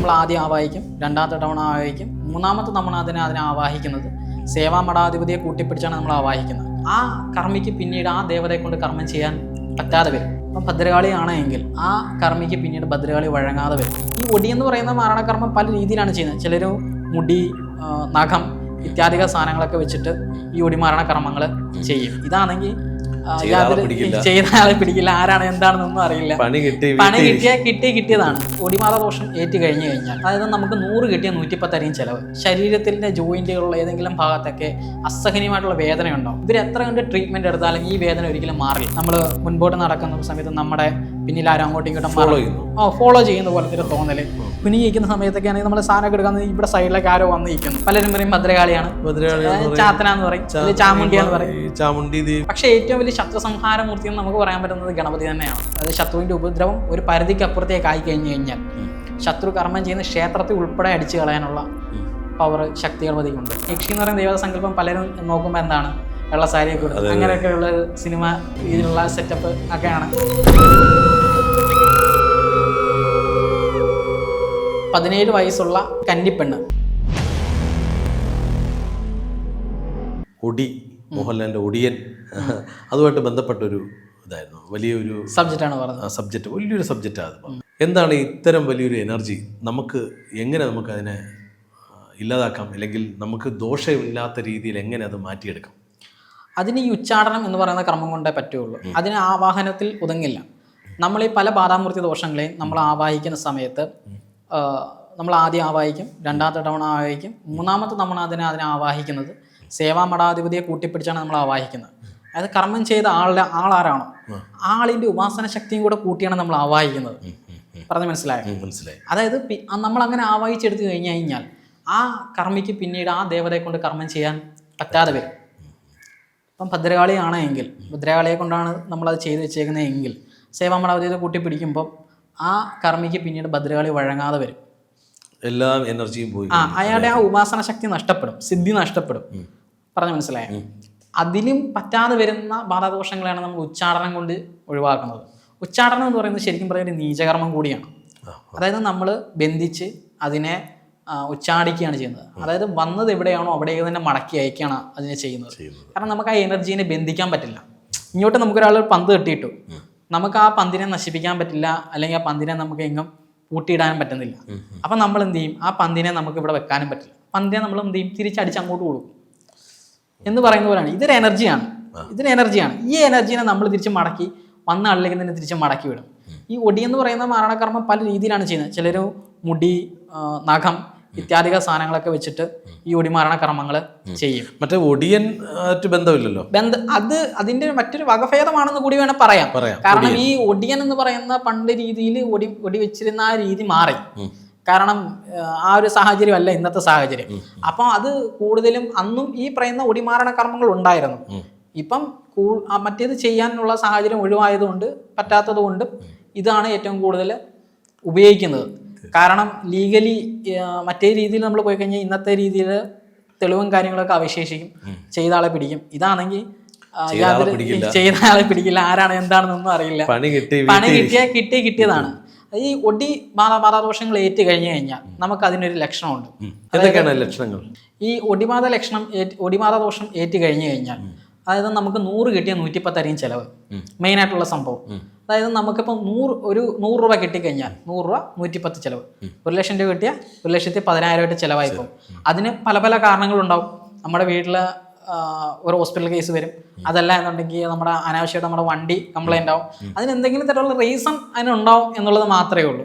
നമ്മൾ ആദ്യം ആവാഹിക്കും രണ്ടാമത്തെ തവണ ആവാഹിക്കും മൂന്നാമത്തെ നമ്മൾ അതിനെ അതിനെ ആവാഹിക്കുന്നത്. സേവാ മഠാധിപതിയെ കൂട്ടിപ്പിടിച്ചാണ് നമ്മൾ ആവാഹിക്കുന്നത്. ആ കർമ്മിക്ക് പിന്നീട് ആ ദേവതയെ കൊണ്ട് കർമ്മം ചെയ്യാൻ പറ്റാതെ വരും. അപ്പം ഭദ്രകാളിയാണ് എങ്കിൽ ആ കർമ്മിക്ക് പിന്നീട് ഭദ്രകാളി വഴങ്ങാതെ വരും. ഈ ഒടി എന്ന് പറയുന്ന മരണകർമ്മം പല രീതിയിലാണ് ചെയ്യുന്നത്. ചിലർ മുടി നഖം ഇത്യാദിക സാധനങ്ങളൊക്കെ വെച്ചിട്ട് ഈ ഒടിമാരണ കർമ്മങ്ങൾ ചെയ്യും. ഇതാണെങ്കിൽ ചെയ്ത ആളെ പിടിക്കില്ല. ആരാണ് എന്താണെന്നൊന്നും അറിയില്ല. പണി കിട്ടി പണി കിട്ടിയ കിട്ടി കിട്ടിയതാണ്. ഒടിമാല ദോഷം ഏറ്റു കഴിഞ്ഞു കഴിഞ്ഞാൽ. അതായത് നമുക്ക് നൂറ് കിട്ടിയ നൂറ്റിപ്പത്തായിരിക്കും ചിലവ്. ശരീരത്തിന്റെ ജോയിന്റുകളുള്ള ഏതെങ്കിലും ഭാഗത്തൊക്കെ അസഹനീയമായിട്ടുള്ള വേദന ഉണ്ടാവും ഇവർ എത്ര കണ്ട് ട്രീറ്റ്മെന്റ് എടുത്താലും ഈ വേദന ഒരിക്കലും മാറില്ല. നമ്മൾ മുൻപോട്ട് നടക്കുന്ന സമയത്ത് നമ്മുടെ പിന്നിൽ ആരും അങ്ങോട്ടും ഇങ്ങോട്ടും ഫോളോ ചെയ്യുന്നു. ഓ ഫോളോ ചെയ്യുന്ന പോലത്തെ ഒരു തോന്നൽ. കുനിയിക്കുന്ന സമയത്തൊക്കെ ആണെങ്കിൽ നമ്മൾ സാധനം എടുക്കാൻ ഇവിടെ സൈഡിലൊക്കെ ആരോ വന്ന് നിൽക്കുന്നു പലരും പറയും ഭദ്രകാളിയാണ്. ഭദ്രകാളി എന്ന് പറയും. ചാത്തനാന്ന് പറയും. ചാമുണ്ടി എന്ന് പറയും. ചാമുണ്ടി പക്ഷെ ഏറ്റവും വലിയ ശത്രു സംഹാരമൂർത്തി എന്ന് നമുക്ക് പറയാൻ പറ്റുന്നത് ഗണപതി തന്നെയാണ്. അതായത് ശത്രുവിന്റെ ഉപദ്രവം ഒരു പരിധിക്ക് അപ്പുറത്തേക്ക് ആയി കഴിഞ്ഞു കഴിഞ്ഞാൽ ശത്രു കർമ്മം ചെയ്യുന്ന ക്ഷേത്രത്തിൽ ഉൾപ്പെടെ അടിച്ചു കളയാനുള്ള പവർ ശക്തി ഗണപതിക്കുണ്ട് യക്ഷി എന്ന് പറയുന്ന ദേവത സങ്കല്പം പലരും നോക്കുമ്പോൾ എന്താണ്? വെള്ള സാരിയൊക്കെ കൊടുത്ത് അങ്ങനെയൊക്കെയുള്ള സിനിമ രീതിയിലുള്ള സെറ്റപ്പ് ഒക്കെയാണ്. പതിനേഴ് വയസ്സുള്ള കന്നിപ്പെണ്ണ്. ഒടി മോഹൻലാലിന്റെ ഒടിയൻ. അതുമായിട്ട് ബന്ധപ്പെട്ടൊരു ഇതായിരുന്നു. വലിയൊരു സബ്ജക്റ്റാണ് പറഞ്ഞത്. സബ്ജക്റ്റ് വലിയൊരു സബ്ജക്റ്റാണ് എന്താണ് ഇത്തരം വലിയൊരു എനർജി നമുക്ക് എങ്ങനെ നമുക്ക് അതിനെ ഇല്ലാതാക്കാം? അല്ലെങ്കിൽ നമുക്ക് ദോഷമില്ലാത്ത രീതിയിൽ എങ്ങനെ അത് മാറ്റിയെടുക്കാം? അതിന് ഈ ഉച്ചാടനം എന്ന് പറയുന്ന ക്രമം കൊണ്ടേ പറ്റുള്ളൂ. അതിന് വാഹനത്തിൽ ഒതുങ്ങില്ല നമ്മൾ ഈ പല ബാധാമൂർത്തി ദോഷങ്ങളെയും നമ്മൾ ആവാഹിക്കുന്ന സമയത്ത് നമ്മൾ ആദ്യം ആവാഹിക്കും രണ്ടാമത്തെ തവണ ആവാഹിക്കും. മൂന്നാമത്തെ തവണ അതിനെ അതിനെ ആവാഹിക്കുന്നത് സേവാ മഠാധിപതിയെ കൂട്ടിപ്പിടിച്ചാണ് നമ്മൾ ആവാഹിക്കുന്നത്. അതായത് കർമ്മം ചെയ്ത ആളുടെ ആളാരാണോ? ആളിന്റെ ഉപാസന ശക്തിയും കൂടെ കൂട്ടിയാണ് നമ്മൾ ആവാഹിക്കുന്നത്. പറഞ്ഞ് മനസ്സിലായോ? മനസ്സിലായി. അതായത് നമ്മൾ അങ്ങനെ ആവാഹിച്ചെടുത്തു കഴിഞ്ഞു കഴിഞ്ഞാൽ ആ കർമ്മിക്ക് പിന്നീട് ആ ദേവതയെ കൊണ്ട് കർമ്മം ചെയ്യാൻ പറ്റാതെ വരും. ഇപ്പം ഭദ്രകാളിയാണ് എങ്കിൽ ഭദ്രകാളിയെ കൊണ്ടാണ് നമ്മളത് ചെയ്ത് വെച്ചേക്കുന്നത് എങ്കിൽ കൂട്ടിപ്പിടിക്കുമ്പോൾ പിടിക്കുമ്പം ആ കർമ്മിക്ക് പിന്നീട് ഭദ്രകാളി വഴങ്ങാതെ വരും. എല്ലാ എനർജിയും പോയി ആ അയാളുടെ ആ ഉപാസന ശക്തി നഷ്ടപ്പെടും സിദ്ധി നഷ്ടപ്പെടും. പറഞ്ഞു മനസ്സിലായോ? അതിലും പറ്റാതെ വരുന്ന ബാധാദോഷങ്ങളെയാണ് നമ്മൾ ഉച്ചാടനം കൊണ്ട് ഒഴിവാക്കുന്നത്. ഉച്ചാടനം എന്ന് പറയുന്നത് ശരിക്കും പറയുന്നത് ഒരു നീചകർമ്മം കൂടിയാണ്. അതായത് നമ്മൾ ബന്ധിച്ച് അതിനെ ഉച്ചാടിക്കുകയാണ് ചെയ്യുന്നത്. അതായത് വന്നത് എവിടെയാണോ അവിടേക്ക് തന്നെ മടക്കി അയക്കുകയാണ് അതിനെ ചെയ്യുന്നത്. ചെയ്യുന്നത്. കാരണം നമുക്ക് ആ എനർജീനെ ബന്ധിക്കാൻ പറ്റില്ല. ഇങ്ങോട്ട് നമുക്കൊരാൾ പന്ത് കെട്ടിയിട്ടു നമുക്ക് ആ പന്തിനെ നശിപ്പിക്കാൻ പറ്റില്ല അല്ലെങ്കിൽ ആ പന്തിനെ നമുക്ക് എങ്ങും പൂട്ടിയിടാനും പറ്റുന്നില്ല. അപ്പം നമ്മൾ എന്ത് ചെയ്യും? ആ പന്തിനെ നമുക്ക് ഇവിടെ വെക്കാനും പറ്റില്ല. പന്തിനെ നമ്മൾ എന്ത് ചെയ്യും? തിരിച്ചടിച്ച് അങ്ങോട്ട് കൊടുക്കും. എന്ന് പറയുന്ന പോലെയാണ്. ഇതൊരു എനർജിയാണ് ഇതൊരു എനർജിയാണ് ഈ എനർജീനെ നമ്മൾ തിരിച്ച് മടക്കി വന്ന ആളിലേക്ക് തന്നെ തിരിച്ച് മടക്കി വിടും. ഈ ഒടി എന്ന് പറയുന്ന മാരണകർമ്മം പല രീതിയിലാണ് ചെയ്യുന്നത്. ചിലർ മുടി നഖം ഇത്യാദിക സാധനങ്ങളൊക്കെ വെച്ചിട്ട് ഈ ഒടിമാരണ കർമ്മങ്ങൾ ചെയ്യും. മറ്റേ ഒടിയൻ ബന്ധമില്ലല്ലോ? ബന്ധ അത് അതിന്റെ മറ്റൊരു വകഭേദമാണെന്ന് കൂടി വേണം പറയാം. കാരണം ഈ ഒടിയൻ എന്ന് പറയുന്ന പണ്ട് രീതിയിൽ ഒടി ഒടി വെച്ചിരുന്ന ആ രീതി മാറി. കാരണം ആ, ഒരു സാഹചര്യം അല്ല ഇന്നത്തെ സാഹചര്യം. അപ്പം അത് കൂടുതലും അന്നും ഈ പറയുന്ന ഒടിമാരണ കർമ്മങ്ങൾ ഉണ്ടായിരുന്നു. ഇപ്പം മറ്റേത് ചെയ്യാനുള്ള സാഹചര്യം ഒഴിവായതുകൊണ്ട് പറ്റാത്തത് കൊണ്ടും ഇതാണ് ഏറ്റവും കൂടുതൽ ഉപയോഗിക്കുന്നത്. കാരണം ലീഗലി മറ്റേ രീതിയിൽ നമ്മൾ പോയി കഴിഞ്ഞാൽ ഇന്നത്തെ രീതിയിൽ തെളിവും കാര്യങ്ങളൊക്കെ അവശേഷിക്കും. ചെയ്ത ആളെ പിടിക്കും. ഇതാണെങ്കിൽ ചെയ്ത ആളെ പിടിക്കില്ല. ആരാണ് എന്താണെന്നൊന്നും അറിയില്ല. പണി കിട്ടി പണി കിട്ടിയ കിട്ടി കിട്ടിയതാണ്. ഈ ഒടി ബാധാദോഷങ്ങൾ ഏറ്റു കഴിഞ്ഞു കഴിഞ്ഞാൽ നമുക്ക് അതിനൊരു ലക്ഷണമുണ്ട്. എന്തൊക്കെയാണ് ലക്ഷണങ്ങൾ? ഈ ഒടിമാത ലക്ഷണം ഒടിമാത ദോഷം ഏറ്റ് കഴിഞ്ഞു കഴിഞ്ഞാൽ അതായത് നമുക്ക് നൂറ് കിട്ടിയ നൂറ്റിപ്പത്തായിരിക്കും ചിലവ്. മെയിൻ ആയിട്ടുള്ള സംഭവം. അതായത് നമുക്കിപ്പോൾ നൂറ് ഒരു നൂറ് രൂപ കിട്ടിക്കഴിഞ്ഞാൽ നൂറ് രൂപ നൂറ്റിപ്പത്ത് ചിലവ്. ഒരു ലക്ഷം രൂപ കിട്ടിയാൽ ഒരു ലക്ഷത്തി പതിനായിരം രൂപ ചിലവായി ചിലവായിപ്പോൾ അതിന് പല പല കാരണങ്ങളുണ്ടാവും. നമ്മുടെ വീട്ടിൽ ഒരു ഹോസ്പിറ്റൽ കേസ് വരും. അതല്ല എന്നുണ്ടെങ്കിൽ നമ്മുടെ അനാവശ്യമായിട്ട് നമ്മുടെ വണ്ടി കംപ്ലൈന്റ് ആവും. അതിന് എന്തെങ്കിലും തരത്തിലുള്ള റീസൺ അതിനുണ്ടാവും എന്നുള്ളത് മാത്രമേ ഉള്ളൂ.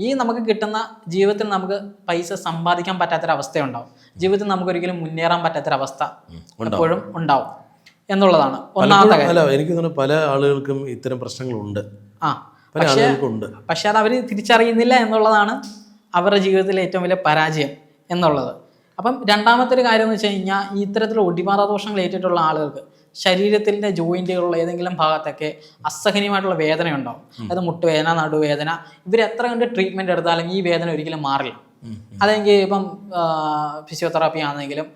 ഈ നമുക്ക് കിട്ടുന്ന ജീവിതത്തിൽ നമുക്ക് പൈസ സമ്പാദിക്കാൻ പറ്റാത്തൊരവസ്ഥയുണ്ടാവും. ജീവിതത്തിൽ നമുക്ക് ഒരിക്കലും മുന്നേറാൻ പറ്റാത്തൊരവസ്ഥ എപ്പോഴും ഉണ്ടാവും. എന്നുള്ളതാണ്. ഒന്നാമത്തെ അല്ല എനിക്ക് തോന്നുന്നു പല ആളുകൾക്കും ഇത്തരം പ്രശ്നങ്ങളുണ്ട്. ആ പക്ഷേ പക്ഷെ അത് അവർ തിരിച്ചറിയുന്നില്ല എന്നുള്ളതാണ് അവരുടെ ജീവിതത്തിലെ ഏറ്റവും വലിയ പരാജയം എന്നുള്ളത്. അപ്പം രണ്ടാമത്തെ ഒരു കാര്യം എന്ന് വെച്ച് കഴിഞ്ഞാൽ ഈ ഇത്തരത്തിലുള്ള ഒടിമാറാ ദോഷങ്ങൾ ഏറ്റിട്ടുള്ള ആളുകൾക്ക് ശരീരത്തിന്റെ ജോയിന്റുകളുള്ള ഏതെങ്കിലും ഭാഗത്തൊക്കെ അസഹനീയമായിട്ടുള്ള വേദന ഉണ്ടാവും അതായത് മുട്ടുവേദന നടുവേദന ഇവർ എത്ര കണ്ട് ട്രീറ്റ്മെന്റ് എടുത്താലും ഈ വേദന ഒരിക്കലും മാറില്ല. അതെങ്കിൽ ഇപ്പം ഫിസിയോതെറാപ്പി ആണെങ്കിലും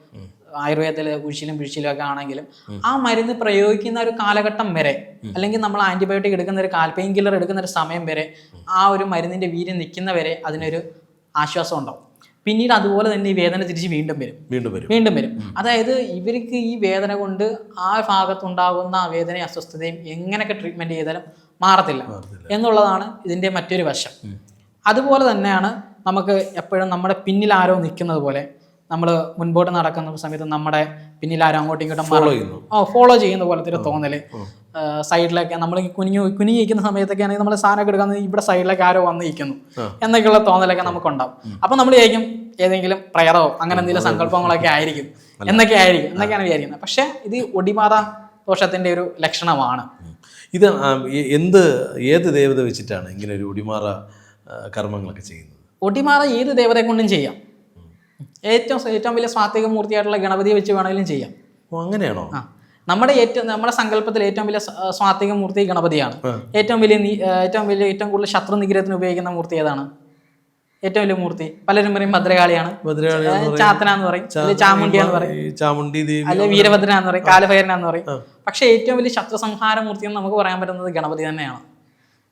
ആയുർവേദത്തിൽ ഉഴിച്ചിലും പിഴിച്ചിലും ഒക്കെ ആണെങ്കിലും ആ മരുന്ന് പ്രയോഗിക്കുന്ന ഒരു കാലഘട്ടം വരെ അല്ലെങ്കിൽ നമ്മൾ ആന്റിബയോട്ടിക് എടുക്കുന്ന ഒരു കാൽ പെയിൻ കില്ലർ എടുക്കുന്ന ഒരു സമയം വരെ ആ ഒരു മരുന്നിന്റെ വീര്യം നിൽക്കുന്ന വരെ അതിനൊരു ആശ്വാസം ഉണ്ടാവും. പിന്നീട് അതുപോലെ തന്നെ ഈ വേദന തിരിച്ച് വീണ്ടും വരും. വീണ്ടും വരും. വീണ്ടും വരും. അതായത് ഇവർക്ക് ഈ വേദന കൊണ്ട് ആ ഭാഗത്തുണ്ടാകുന്ന ആ വേദനയും അസ്വസ്ഥതയും എങ്ങനെയൊക്കെ ട്രീറ്റ്മെന്റ് ചെയ്താലും മാറത്തില്ല. എന്നുള്ളതാണ് ഇതിന്റെ മറ്റൊരു വശം. അതുപോലെ തന്നെയാണ് നമുക്ക് എപ്പോഴും നമ്മുടെ പിന്നിൽ ആരോ നിൽക്കുന്നത് പോലെ നമ്മൾ മുൻപോട്ട് നടക്കുന്ന സമയത്ത് നമ്മുടെ പിന്നിൽ ആരും അങ്ങോട്ടും ഇങ്ങോട്ടും ഫോളോ ചെയ്യുന്നു. ഓ ഫോളോ ചെയ്യുന്ന പോലത്തെ ഒരു തോന്നൽ. സൈഡിലൊക്കെ നമ്മൾ കുനിഞ്ഞു കുനിഞ്ഞിരിക്കുന്ന സമയത്തൊക്കെ ആണെങ്കിൽ നമ്മൾ സാധനമൊക്കെ എടുക്കാൻ ഇവിടെ സൈഡിലൊക്കെ ആരോ വന്ന് ഇരിക്കുന്നു. എന്നൊക്കെയുള്ള തോന്നലൊക്കെ നമുക്കുണ്ടാവും. അപ്പം നമ്മൾ വിചാരിക്കും ഏതെങ്കിലും പ്രയറോ അങ്ങനെ എന്തെങ്കിലും സങ്കല്പങ്ങളൊക്കെ ആയിരിക്കും. എന്നൊക്കെ ആയിരിക്കും. എന്നൊക്കെയാണ് വിചാരിക്കുന്നത്. പക്ഷേ ഇത് ഒടിമാത ദോഷത്തിന്റെ ഒരു ലക്ഷണമാണ്. ഇത് എന്ത് ഏത് ദേവത വെച്ചിട്ടാണ് ഇങ്ങനെ ഒരു ഒടിമാറ കർമ്മങ്ങളൊക്കെ ചെയ്യുന്നത്? ഒടിമാറ ഏത് ദേവതയെ കൊണ്ടും ചെയ്യാം. ഏറ്റവും ഏറ്റവും വലിയ സ്വാത്വിക മൂർത്തിയായിട്ടുള്ള ഗണപതിയെ വെച്ച് വേണമെങ്കിലും ചെയ്യാം. ഓ അങ്ങനെയാണോ? ആ. നമ്മുടെ ഏറ്റവും നമ്മുടെ സങ്കല്പത്തിൽ ഏറ്റവും വലിയ സ്വാത്വിക മൂർത്തി ഗണപതിയാണ്. ഏറ്റവും വലിയ ഏറ്റവും വലിയ ഏറ്റവും കൂടുതൽ ശത്രു നിഗ്രഹത്തിന് ഉപയോഗിക്കുന്ന മൂർത്തി ഏതാണ്? ഏറ്റവും വലിയ മൂർത്തി. പലരും പറയും ഭദ്രകാളിയാണ്. ചാത്തന എന്ന് പറയും. ചാമുണ്ടി എന്ന് പറയും. അല്ലെ വീരഭദ്ര എന്ന് പറയും. കാലഭൈരന എന്ന് പറയും. പക്ഷെ ഏറ്റവും വലിയ ശത്രു സംഹാര മൂർത്തി എന്ന് നമുക്ക് പറയാൻ പറ്റുന്നത് ഗണപതി തന്നെയാണ്.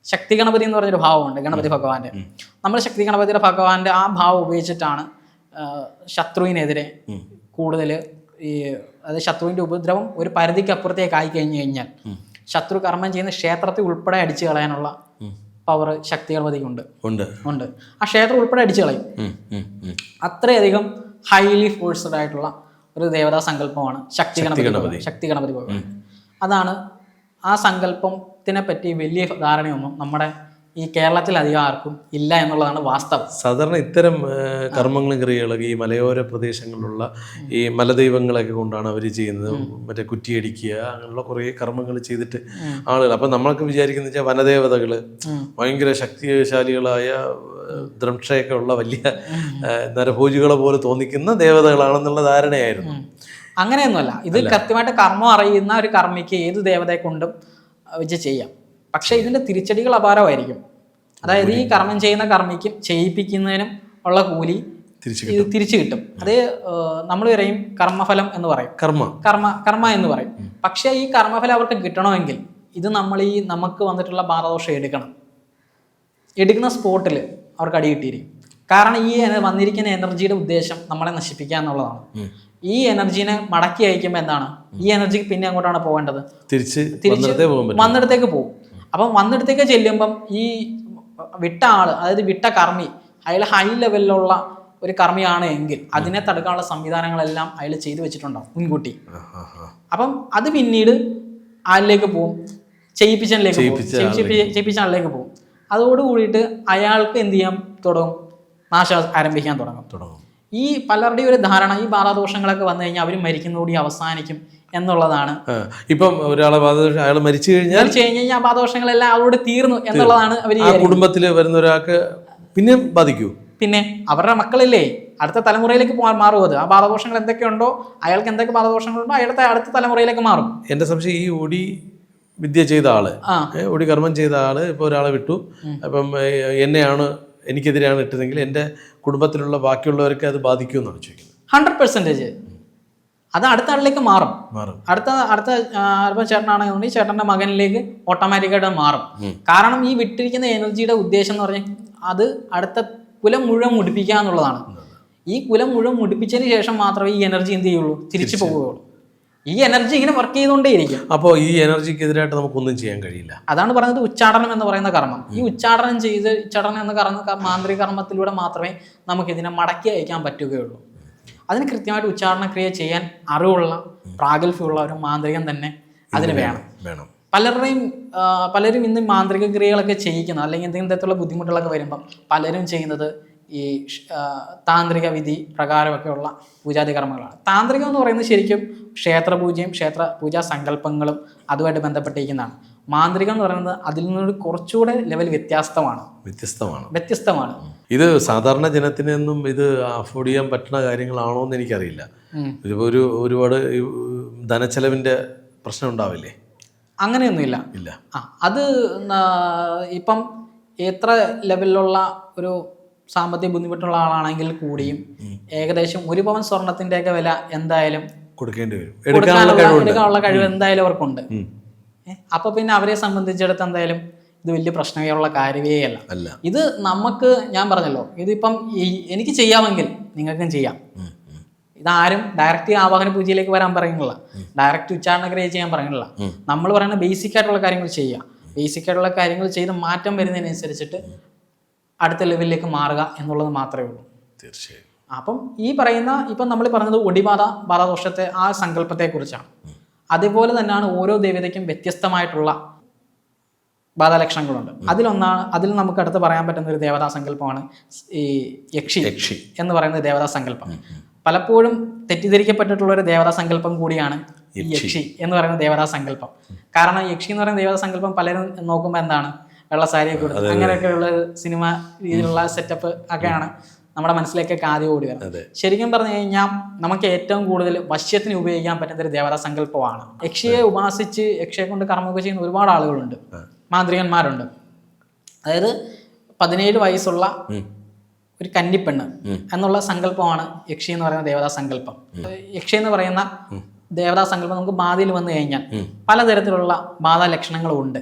ശക്തി ഗണപതി എന്ന് പറഞ്ഞൊരു ഭാവമുണ്ട് ഗണപതി ഭഗവാന്റെ. നമ്മൾ ശക്തി ഗണപതിയുടെ ഭഗവാന്റെ ആ ഭാവം ഉപയോഗിച്ചിട്ടാണ് ശത്രുവിനെതിരെ കൂടുതൽ ഈ അതായത് ശത്രുവിന്റെ ഉപദ്രവം ഒരു പരിധിക്ക് അപ്പുറത്തേക്ക് ആയി കഴിഞ്ഞു കഴിഞ്ഞാൽ ശത്രു കർമ്മം ചെയ്യുന്ന ക്ഷേത്രത്തെ ഉൾപ്പെടെ അടിച്ചു കളയാനുള്ള പവർ ശക്തികൾ ഗണപതിക്കുണ്ട് ഉണ്ട്. ഉണ്ട്. ആ ക്ഷേത്രം ഉൾപ്പെടെ അടിച്ചു കളയും. അത്രയധികം ഹൈലി ഫോഴ്സ്ഡ് ആയിട്ടുള്ള ഒരു ദേവതാ സങ്കല്പമാണ് ശക്തി ഗണപതി ഗണപതി. ശക്തി ഗണപതി ഭഗവാൻ. അതാണ് ആ സങ്കല്പത്തിനെ പറ്റി വലിയ ധാരണയൊന്നും നമ്മുടെ ഈ കേരളത്തിൽ അധികം ആർക്കും ഇല്ല എന്നുള്ളതാണ് വാസ്തവം. സാധാരണ ഇത്തരം കർമ്മങ്ങളും ക്രിയകളൊക്കെ ഈ മലയോര പ്രദേശങ്ങളിലുള്ള ഈ മലദൈവങ്ങളൊക്കെ കൊണ്ടാണ് അവർ ചെയ്യുന്നത്. മറ്റേ കുറ്റിയടിക്കുക അങ്ങനെയുള്ള കുറേ കർമ്മങ്ങൾ ചെയ്തിട്ട് ആളുകൾ. അപ്പം നമ്മൾക്ക് വിചാരിക്കുന്ന വെച്ചാൽ വനദേവതകൾ ഭയങ്കര ശക്തിശാലികളായ ദ്രംക്ഷയൊക്കെ ഉള്ള വലിയ നരഭോജികളെ പോലെ തോന്നിക്കുന്ന ദേവതകളാണെന്നുള്ള ധാരണയായിരുന്നു. അങ്ങനെയൊന്നുമല്ല. ഇത് കൃത്യമായിട്ട് കർമ്മം അറിയുന്ന ഒരു കർമ്മിക്ക് ഏത് ദേവതയെ കൊണ്ടും വെച്ച് ചെയ്യാം. പക്ഷെ ഇതിന്റെ തിരിച്ചടികൾ അപാരമായിരിക്കും. അതായത് ഈ കർമ്മം ചെയ്യുന്ന കർമ്മിക്കും ചെയ്യിപ്പിക്കുന്നതിനും ഉള്ള കൂലി തിരിച്ചു ഇത് തിരിച്ചു കിട്ടും. അത് നമ്മൾ പറയും കർമ്മഫലം എന്ന് പറയും. കർമ്മ. കർമ്മ കർമ്മ എന്ന് പറയും. പക്ഷേ ഈ കർമ്മഫലം അവർക്ക് കിട്ടണമെങ്കിൽ ഇത് നമ്മൾ ഈ നമുക്ക് വന്നിട്ടുള്ള ബാധദോഷം എടുക്കണം. എടുക്കുന്ന സ്പോട്ടിൽ അവർക്ക് അടി കിട്ടിയിരിക്കും. കാരണം ഈ വന്നിരിക്കുന്ന എനർജിയുടെ ഉദ്ദേശം നമ്മളെ നശിപ്പിക്കുക എന്നുള്ളതാണ്. ഈ എനർജീനെ മടക്കി അയക്കുമ്പോൾ എന്താണ്? ഈ എനർജിക്ക് പിന്നെ അങ്ങോട്ടാണ് പോകേണ്ടത്? തിരിച്ച് തിരിച്ച് വന്നിടത്തേക്ക് പോകും. അപ്പം വന്നിടത്തേക്ക് ചെല്ലുമ്പം ഈ വിട്ട ആൾ അതായത് വിട്ട കർമ്മി അയാൾ ഹൈ ലെവലിലുള്ള ഒരു കർമ്മിയാണ് എങ്കിൽ അതിനെ തടുക്കാനുള്ള സംവിധാനങ്ങളെല്ലാം അയാൾ ചെയ്തു വെച്ചിട്ടുണ്ടാവും മുൻകൂട്ടി. അപ്പം അത് പിന്നീട് ആരിലേക്ക് പോവും? ചെയ്യിപ്പിച്ചനിലേക്ക് പോകും ചെയ്യിപ്പിച്ച ചെയ്യിപ്പിച്ച ചെയ്യിപ്പിച്ച ആളിലേക്ക് പോകും അതോട് കൂടിയിട്ട് അയാൾക്ക് എന്ത് ചെയ്യാൻ തുടങ്ങും? നാശ ആരംഭിക്കാൻ തുടങ്ങും. തുടങ്ങും. ഈ പലരുടെയും ഒരു ധാരണ ഈ ബാലദോഷങ്ങളൊക്കെ വന്നു കഴിഞ്ഞാൽ അവർ മരിക്കുന്നതോടി അവസാനിക്കും. എന്നുള്ളതാണ്. ഇപ്പം ഒരാളെ അയാൾ മരിച്ചു കഴിഞ്ഞാൽ മരിച്ചു കഴിഞ്ഞാൽ ആ അവരോട് തീർന്നു എന്നുള്ളതാണ് അവർ ആ കുടുംബത്തിൽ വരുന്ന ഒരാൾക്ക് പിന്നെയും ബാധിക്കൂ. പിന്നെ അവരുടെ മക്കളില്ലേ അടുത്ത തലമുറയിലേക്ക് മാറും അത്. ആ ബാധദോഷങ്ങൾ എന്തൊക്കെയുണ്ടോ അയാൾക്ക് എന്തൊക്കെ ബാധദോഷങ്ങളുണ്ടോ അയാളുടെ അടുത്ത തലമുറയിലേക്ക് മാറും. എന്റെ സംശയം ഈ ഒടി വിദ്യ ചെയ്ത ആൾ ഒടി കർമ്മം ചെയ്ത ആൾ ഇപ്പോൾ ഒരാളെ വിട്ടു. അപ്പം എന്നെയാണ് എനിക്കെതിരെയാണ് ഇട്ടതെങ്കിൽ എന്റെ കുടുംബത്തിലുള്ള ബാക്കിയുള്ളവർക്ക് അത് ബാധിക്കും എന്നാണ് ചോദിക്കുന്നത്. ഹൺഡ്രഡ് പെർസെന്റേജ് അത് അടുത്ത ആളിലേക്ക് മാറും. അടുത്ത അടുത്ത ഇപ്പം ചേട്ടനാണെന്നുണ്ടെങ്കിൽ ചേട്ടന്റെ മകനിലേക്ക് ഓട്ടോമാറ്റിക്കായിട്ട് മാറും. കാരണം ഈ വിട്ടിരിക്കുന്ന എനർജിയുടെ ഉദ്ദേശം എന്ന് പറഞ്ഞാൽ അത് അടുത്ത കുലം മുഴുവൻ മുടിപ്പിക്കുക എന്നുള്ളതാണ്. ഈ കുലം മുഴുവൻ മുടിപ്പിച്ചതിന് ശേഷം മാത്രമേ ഈ എനർജി എന്ത് ചെയ്യുള്ളൂ? തിരിച്ചു പോവുകയുള്ളൂ ഈ എനർജി ഇങ്ങനെ വർക്ക് ചെയ്തുകൊണ്ടേയിരിക്കും അപ്പോൾ ഈ എനർജിക്ക് എതിരായിട്ട് നമുക്കൊന്നും ചെയ്യാൻ കഴിയില്ല. അതാണ് പറയുന്നത് ഉച്ചാടനം എന്ന് പറയുന്ന കർമ്മം. ഈ ഉച്ചാടനം ചെയ്ത് ഉച്ചാടനം എന്ന കർമ്മ ക- മാന്ത്രിക കർമ്മത്തിലൂടെ മാത്രമേ നമുക്ക് ഇതിനെ മടക്കി അയക്കാൻ പറ്റുകയുള്ളൂ. അതിന് കൃത്യമായിട്ട് ഉച്ചാരണക്രിയ ചെയ്യാൻ അറിവുള്ള പ്രാഗൽഭ്യമുള്ള ഒരു മാന്ത്രികൻ തന്നെ അതിന് വേണം വേണം. പലരുടെയും പലരും ഇന്ന് മാന്ത്രിക ക്രിയകളൊക്കെ ചെയ്യിക്കുന്നത് അല്ലെങ്കിൽ എന്തെങ്കിലും തരത്തിലുള്ള ബുദ്ധിമുട്ടുകളൊക്കെ വരുമ്പം പലരും ചെയ്യുന്നത് ഈ താന്ത്രിക വിധി പ്രകാരമൊക്കെയുള്ള പൂജാതി കർമ്മങ്ങളാണ്. താന്ത്രികം എന്ന് പറയുന്നത് ശരിക്കും ക്ഷേത്ര പൂജയും ക്ഷേത്ര പൂജാ സങ്കല്പങ്ങളും അതുമായിട്ട് ബന്ധപ്പെട്ടിരിക്കുന്നതാണ്. മാന്ത്രികം എന്ന് പറയുന്നത് അതിൽ നിന്നൊരു കുറച്ചുകൂടെ ലെവൽ വ്യത്യസ്തമാണ്. വ്യത്യസ്തമാണ്. വ്യത്യസ്തമാണ്. ഇത് സാധാരണ ജനത്തിനൊന്നും ഇത് അഫോർഡ് ചെയ്യാൻ പറ്റുന്ന കാര്യങ്ങളാണോ എന്ന് എനിക്കറിയില്ല. ഒരു ഒരുപാട് ധനച്ചെലവിന്റെ പ്രശ്നം ഉണ്ടാവില്ലേ? അങ്ങനെയൊന്നുമില്ല. ഇല്ല. ആ അത് ഇപ്പം എത്ര ലെവലിലുള്ള ഒരു സാമ്പത്തിക ബുദ്ധിമുട്ടുള്ള ആളാണെങ്കിൽ കൂടിയും ഏകദേശം ഒരു പവൻ സ്വർണത്തിന്റെയൊക്കെ വില എന്തായാലും കൊടുക്കേണ്ടി വരും. എടുക്കാനുള്ള കഴിവ് എന്തായാലും അവർക്കുണ്ട്. ഉം. ഏ, അപ്പൊ പിന്നെ അവരെ സംബന്ധിച്ചിടത്ത് എന്തായാലും ഇത് വലിയ പ്രശ്നമുള്ള കാര്യമേ അല്ല. ഇത് നമുക്ക് ഞാൻ പറഞ്ഞല്ലോ ഇതിപ്പം എനിക്ക് ചെയ്യാമെങ്കിൽ നിങ്ങൾക്കും ചെയ്യാം. ഇതാരും ഡയറക്റ്റ് ആവാഹന പൂജയിലേക്ക് വരാൻ പറയുന്നില്ല. ഡയറക്റ്റ് ഉച്ചാരണ ഉച്ചാരണക്രിയ ചെയ്യാൻ പറയുന്നില്ല. നമ്മൾ പറയുന്ന ബേസിക് ആയിട്ടുള്ള കാര്യങ്ങൾ ചെയ്യുക. ബേസിക് ആയിട്ടുള്ള കാര്യങ്ങൾ ചെയ്ത് മാറ്റം വരുന്നതിനനുസരിച്ചിട്ട് അടുത്ത ലെവലിലേക്ക് മാറുക എന്നുള്ളത് മാത്രമേ ഉള്ളൂ. തീർച്ചയായും. അപ്പം ഈ പറയുന്ന ഇപ്പം നമ്മൾ പറഞ്ഞത് ഒടിബാധ ബാധാദോഷത്തെ ആ സങ്കല്പത്തെക്കുറിച്ചാണ്. അതുപോലെ തന്നെയാണ് ഓരോ ദേവതയ്ക്കും വ്യത്യസ്തമായിട്ടുള്ള ബാധാലക്ഷണങ്ങളുണ്ട്. അതിലൊന്നാണ് അതിൽ നമുക്ക് അടുത്ത് പറയാൻ പറ്റുന്ന ഒരു ദേവതാ സങ്കല്പമാണ് ഈ യക്ഷി യക്ഷി. എന്ന് പറയുന്ന ദേവതാ സങ്കല്പം. പലപ്പോഴും തെറ്റിദ്ധരിക്കപ്പെട്ടിട്ടുള്ള ഒരു ദേവതാ സങ്കല്പം കൂടിയാണ് യക്ഷി. എന്ന് പറയുന്ന ദേവതാ സങ്കല്പം. കാരണം യക്ഷി എന്ന് പറയുന്ന ദേവതാ സങ്കല്പം പലരും നോക്കുമ്പോൾ എന്താണ്? വെള്ള സാരിയൊക്കെ കൊടുത്ത് അങ്ങനെയൊക്കെയുള്ള സിനിമ രീതിയിലുള്ള സെറ്റപ്പ് ഒക്കെയാണ്. നമ്മുടെ മനസ്സിലേക്കൊക്കെ ആദ്യം ഓടി വരുന്നത് ശരിക്കും പറഞ്ഞു കഴിഞ്ഞാൽ നമുക്ക് ഏറ്റവും കൂടുതൽ വശ്യത്തിന് ഉപയോഗിക്കാൻ പറ്റുന്ന ഒരു ദേവതാ സങ്കല്പമാണ്. യക്ഷിയെ ഉപാസിച്ച് യക്ഷയെ കൊണ്ട് കർമ്മമൊക്കെ ചെയ്യുന്ന ഒരുപാട് ആളുകളുണ്ട്. മാന്ത്രികന്മാരുണ്ട്. അതായത് പതിനേഴ് വയസ്സുള്ള ഒരു കന്നിപ്പെണ്ണ് എന്നുള്ള സങ്കല്പമാണ് യക്ഷി എന്ന് പറയുന്ന ദേവതാ സങ്കല്പം. യക്ഷി എന്ന് പറയുന്ന ദേവതാ സങ്കല്പം നമുക്ക് ബാധയിൽ വന്നു കഴിഞ്ഞാൽ പലതരത്തിലുള്ള ബാധാ ലക്ഷണങ്ങളും ഉണ്ട്.